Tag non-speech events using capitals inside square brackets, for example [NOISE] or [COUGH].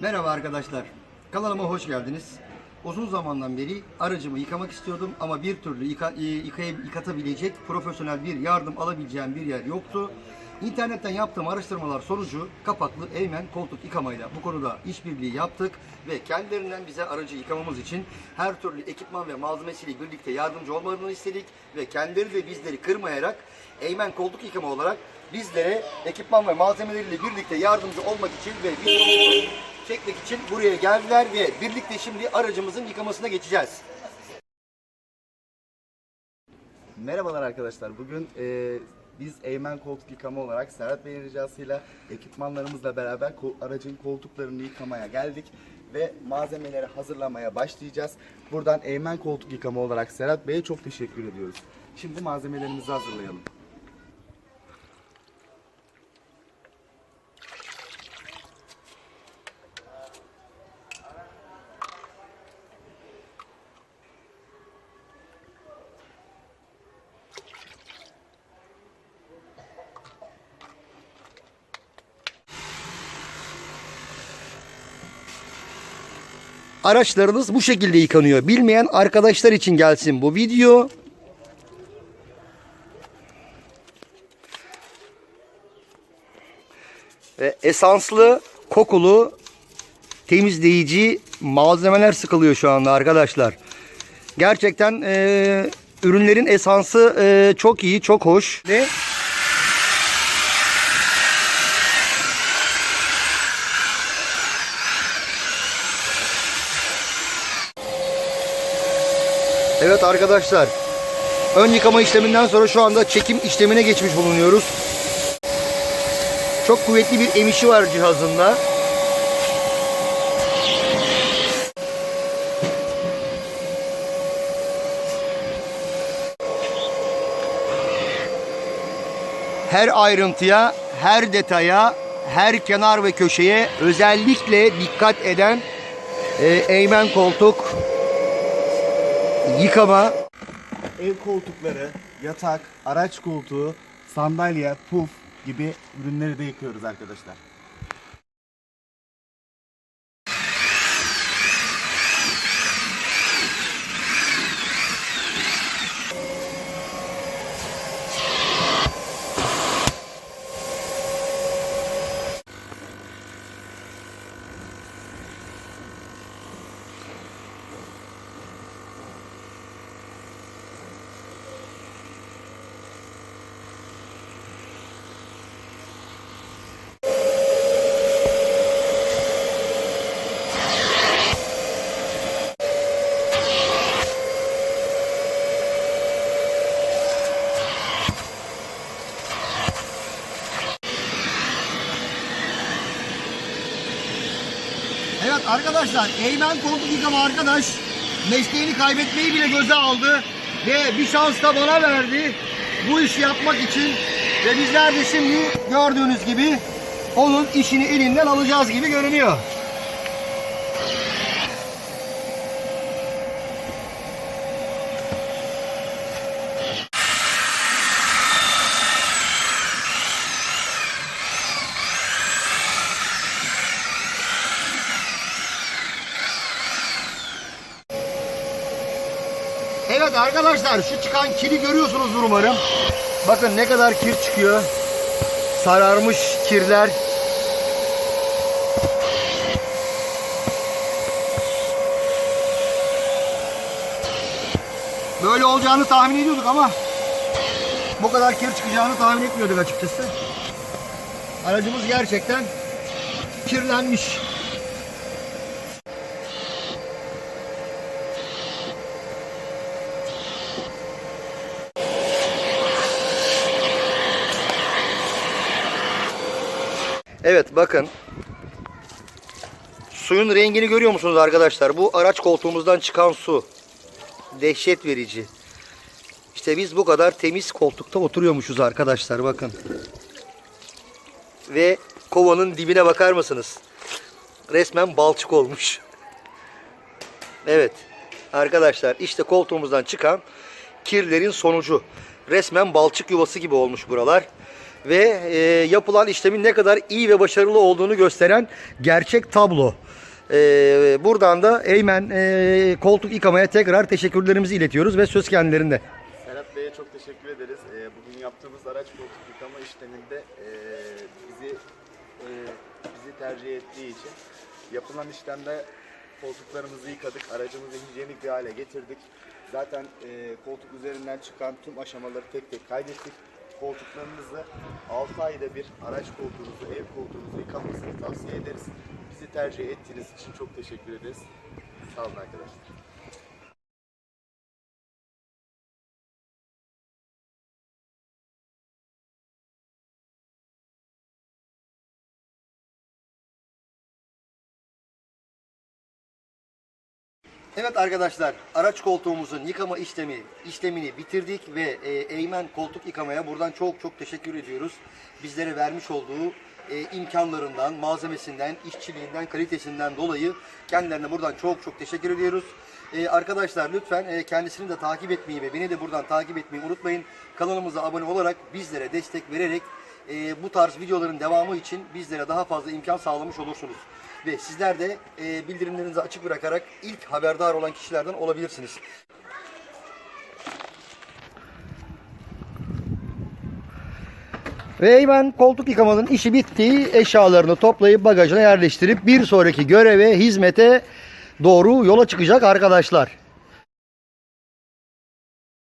Merhaba arkadaşlar. Kanalıma hoş geldiniz. Uzun zamandan beri aracımı yıkamak istiyordum ama bir türlü yıka, e, yıkayıp yıkatabilecek profesyonel bir yardım alabileceğim bir yer yoktu. İnternetten yaptığım araştırmalar sonucu kapaklı Eymen koltuk yıkamayla bu konuda işbirliği yaptık ve kendilerinden bize aracı yıkamamız için her türlü ekipman ve malzemesiyle birlikte yardımcı olmalarını istedik ve kendileri de bizleri kırmayarak Eymen koltuk yıkama olarak bizlere ekipman ve malzemeleriyle birlikte yardımcı olmak için ve videomuzu çekmek için buraya geldiler ve birlikte şimdi aracımızın yıkamasına geçeceğiz. Merhabalar arkadaşlar. Bugün e, biz Eymen Koltuk Yıkama olarak Serhat Bey'in ricasıyla ekipmanlarımızla beraber ko- aracın koltuklarını yıkamaya geldik ve malzemeleri hazırlamaya başlayacağız. Buradan Eymen Koltuk Yıkama olarak Serhat Bey'e çok teşekkür ediyoruz. Şimdi malzemelerimizi hazırlayalım. Araçlarınız bu şekilde yıkanıyor. Bilmeyen arkadaşlar için gelsin bu video. Ve esanslı, kokulu, temizleyici malzemeler sıkılıyor şu anda arkadaşlar. Gerçekten eee, ürünlerin esansı eee, çok iyi, çok hoş. Ve Evet arkadaşlar. Ön yıkama işleminden sonra şu anda çekim işlemine geçmiş bulunuyoruz. Çok kuvvetli bir emişi var cihazında. Her ayrıntıya, her detaya, her kenar ve köşeye özellikle dikkat eden e, Eymen koltuk yıkama Ev koltukları, yatak, araç koltuğu, sandalye, puf gibi ürünleri de yıkıyoruz arkadaşlar. Evet arkadaşlar Eymen koltuk yıkama arkadaş mesleğini kaybetmeyi bile göze aldı ve bir şans da bana verdi bu işi yapmak için ve bizler de şimdi gördüğünüz gibi onun işini elinden alacağız gibi görünüyor. Evet arkadaşlar şu çıkan kiri görüyorsunuzdur umarım. Bakın ne kadar kir çıkıyor. Sararmış kirler. Böyle olacağını tahmin ediyorduk ama bu kadar kir çıkacağını tahmin etmiyorduk açıkçası. Aracımız gerçekten kirlenmiş. Evet bakın. Suyun rengini görüyor musunuz arkadaşlar? Bu araç koltuğumuzdan çıkan su. Dehşet verici. İşte biz bu kadar temiz koltukta oturuyormuşuz arkadaşlar bakın. Ve kovanın dibine bakar mısınız? Resmen balçık olmuş. [LAUGHS] Evet. Arkadaşlar işte koltuğumuzdan çıkan kirlerin sonucu. Resmen balçık yuvası gibi olmuş buralar. Ve e, yapılan işlemin ne kadar iyi ve başarılı olduğunu gösteren gerçek tablo. E, buradan da Eymen e, koltuk yıkamaya tekrar teşekkürlerimizi iletiyoruz ve söz kendilerinde. Serhat Bey'e çok teşekkür ederiz. Ee, bugün yaptığımız araç koltuk yıkama işleminde e, bizi e, bizi tercih ettiği için yapılan işlemde koltuklarımızı yıkadık, aracımızı hijyenik bir hale getirdik. Zaten e, koltuk üzerinden çıkan tüm aşamaları tek tek kaydettik. Koltuklarınızı 6 ayda bir araç koltuğunuzu, ev koltuğunuzu yıkamasını tavsiye ederiz. Bizi tercih ettiğiniz için çok teşekkür ederiz. Sağ olun arkadaşlar. Evet arkadaşlar, araç koltuğumuzun yıkama işlemi işlemini bitirdik ve e, Eymen koltuk yıkamaya buradan çok çok teşekkür ediyoruz. Bizlere vermiş olduğu e, imkanlarından, malzemesinden, işçiliğinden, kalitesinden dolayı kendilerine buradan çok çok teşekkür ediyoruz. E, arkadaşlar lütfen e, kendisini de takip etmeyi ve beni de buradan takip etmeyi unutmayın. Kanalımıza abone olarak bizlere destek vererek e, bu tarz videoların devamı için bizlere daha fazla imkan sağlamış olursunuz. Ve sizler de e, bildirimlerinizi açık bırakarak ilk haberdar olan kişilerden olabilirsiniz. Ve Eymen koltuk yıkamanın işi bitti. Eşyalarını toplayıp bagajına yerleştirip bir sonraki göreve, hizmete doğru yola çıkacak arkadaşlar.